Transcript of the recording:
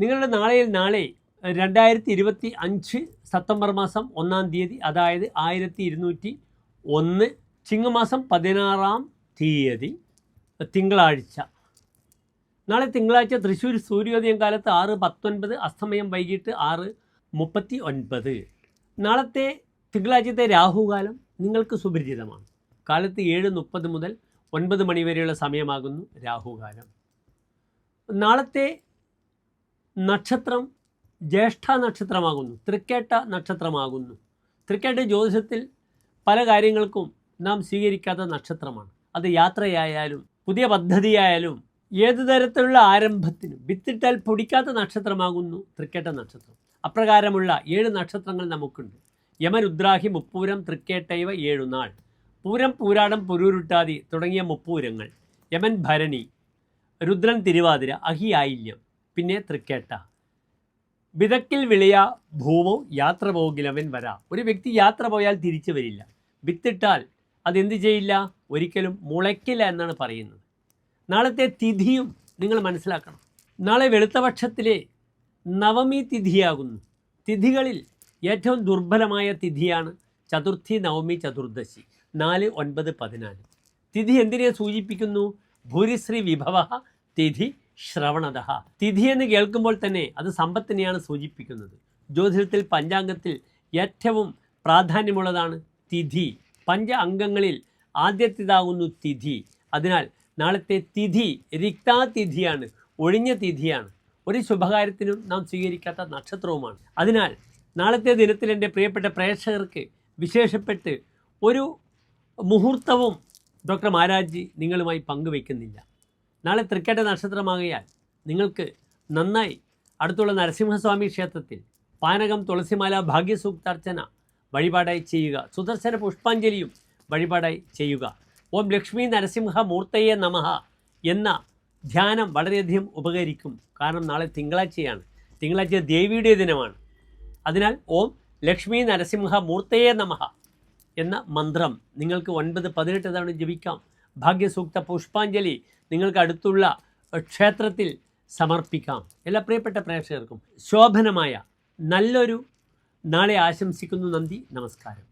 നിങ്ങളുടെ നാളെയിൽ നാളെ രണ്ടായിരത്തി ഇരുപത്തി അഞ്ച് സെപ്റ്റംബർ മാസം ഒന്നാം തീയതി അതായത് ആയിരത്തി ഇരുന്നൂറ്റി ഒന്ന് ചിങ്ങമാസം പതിനാറാം തീയതി തിങ്കളാഴ്ച. നാളെ തിങ്കളാഴ്ച തൃശ്ശൂർ സൂര്യോദയം കാലത്ത് ആറ് പത്തൊൻപത് അസ്തമയം വൈകിട്ട് ആറ് മുപ്പത്തി ഒൻപത് നാളത്തെ തിങ്കളാഴ്ചത്തെ രാഹുകാലം നിങ്ങൾക്ക് സുപരിചിതമാണ്. കാലത്ത് ഏഴ് മുപ്പത് മുതൽ ഒൻപത് മണി വരെയുള്ള സമയമാകുന്നു രാഹുകാലം. നാളത്തെ നക്ഷത്രം ജ്യേഷ്ഠ നക്ഷത്രമാകുന്നു തൃക്കേട്ട നക്ഷത്രമാകുന്നു. തൃക്കേട്ട ജ്യോതിഷത്തിൽ പല കാര്യങ്ങൾക്കും നാം സ്വീകരിക്കാത്ത നക്ഷത്രമാണ്. അത് യാത്രയായാലും പുതിയ പദ്ധതിയായാലും ഏതു തരത്തിലുള്ള ആരംഭത്തിനും വിത്തിട്ടാൽ പൊടിക്കാത്ത നക്ഷത്രമാകുന്നു തൃക്കേട്ട നക്ഷത്രം. അപ്രകാരമുള്ള ഏഴ് നക്ഷത്രങ്ങൾ നമുക്കുണ്ട്. യമരുദ്രാഹി മുപ്പൂരം തൃക്കേട്ടൈവ ഏഴുനാൾ പൂരം പൂരാടം പുരൂരുട്ടാതി തുടങ്ങിയ മുപ്പൂരങ്ങൾ. യമൻ ഭരണി രുദ്രൻ തിരുവാതിര അഹി ആയില്യം പിന്നെ തൃക്കേട്ട. വിതക്കിൽ വിളിയ ഭൂമോ യാത്ര പോകിലവൻ വരാ. ഒരു വ്യക്തി യാത്ര പോയാൽ തിരിച്ചു വരില്ല. വിത്തിട്ടാൽ അതെന്ത് ചെയ്യില്ല? ഒരിക്കലും മുളയ്ക്കില്ല എന്നാണ് പറയുന്നത്. നാളത്തെ തിഥിയും നിങ്ങൾ മനസ്സിലാക്കണം. നാളെ വെളുത്തപക്ഷത്തിലെ നവമി തിഥിയാകുന്നു. തിഥികളിൽ ഏറ്റവും ദുർബലമായ തിഥിയാണ് ചതുർത്ഥി നവമി ചതുർദശി. നാല് ഒൻപത് പതിനാല്. തിഥി എന്തിനെ സൂചിപ്പിക്കുന്നു? ഭൂരിശ്രീ വിഭവ തിഥി ശ്രവണത തിഥി എന്ന് കേൾക്കുമ്പോൾ തന്നെ അത് സമ്പത്തിനെയാണ് സൂചിപ്പിക്കുന്നത്. ജ്യോതിഷത്തിൽ പഞ്ചാംഗത്തിൽ ഏറ്റവും പ്രാധാന്യമുള്ളതാണ് തിഥി. പഞ്ച അംഗങ്ങളിൽ ആദ്യത്തേതാകുന്നു തിഥി. അതിനാൽ നാളത്തെ തിഥി രിക്താതിഥിയാണ് ഒഴിഞ്ഞ തിഥിയാണ്. ഒരു ശുഭകാര്യത്തിനും നാം സ്വീകരിക്കാത്ത നക്ഷത്രവുമാണ്. അതിനാൽ നാളത്തെ ദിനത്തിൽ എന്റെ പ്രിയപ്പെട്ട പ്രേക്ഷകർക്ക് വിശേഷപ്പെട്ട് ഒരു മുഹൂർത്തവും ഡോക്ടർ മാരാജി നിങ്ങളുമായി പങ്കുവയ്ക്കുന്നില്ല. നാളെ തൃക്കേട്ട നക്ഷത്രമാകയാൽ നിങ്ങൾക്ക് നന്നായി അടുത്തുള്ള നരസിംഹസ്വാമി ക്ഷേത്രത്തിൽ പാനകം തുളസിമാല ഭാഗ്യസൂക്താർച്ചന വഴിപാടായി ചെയ്യുക. സുദർശന പുഷ്പാഞ്ജലിയും വഴിപാടായി ചെയ്യുക. ഓം ലക്ഷ്മി നരസിംഹ മൂർത്തയെ നമഃ എന്ന ധ്യാനം വളരെയധികം ഉപകരിക്കും. കാരണം നാളെ തിങ്കളാഴ്ചയാണ്. തിങ്കളാഴ്ച ദേവിയുടെ ദിനമാണ്. അതിനാൽ ഓം ലക്ഷ്മി നരസിംഹ മൂർത്തയെ നമഃ എന്ന മന്ത്രം നിങ്ങൾക്ക് ഒൻപത് പതിനെട്ട് തവണ ജപിക്കാം. ഭാഗ്യസൂക്ത പുഷ്പാഞ്ജലി നിങ്ങൾക്ക് അടുത്തുള്ള ക്ഷേത്രത്തിൽ സമർപ്പിക്കാം. എല്ലാ പ്രിയപ്പെട്ട പ്രേക്ഷകർക്കും ശോഭനമായ നല്ലൊരു നാളെ ആശംസിക്കുന്നു നന്ദി നമസ്കാരം.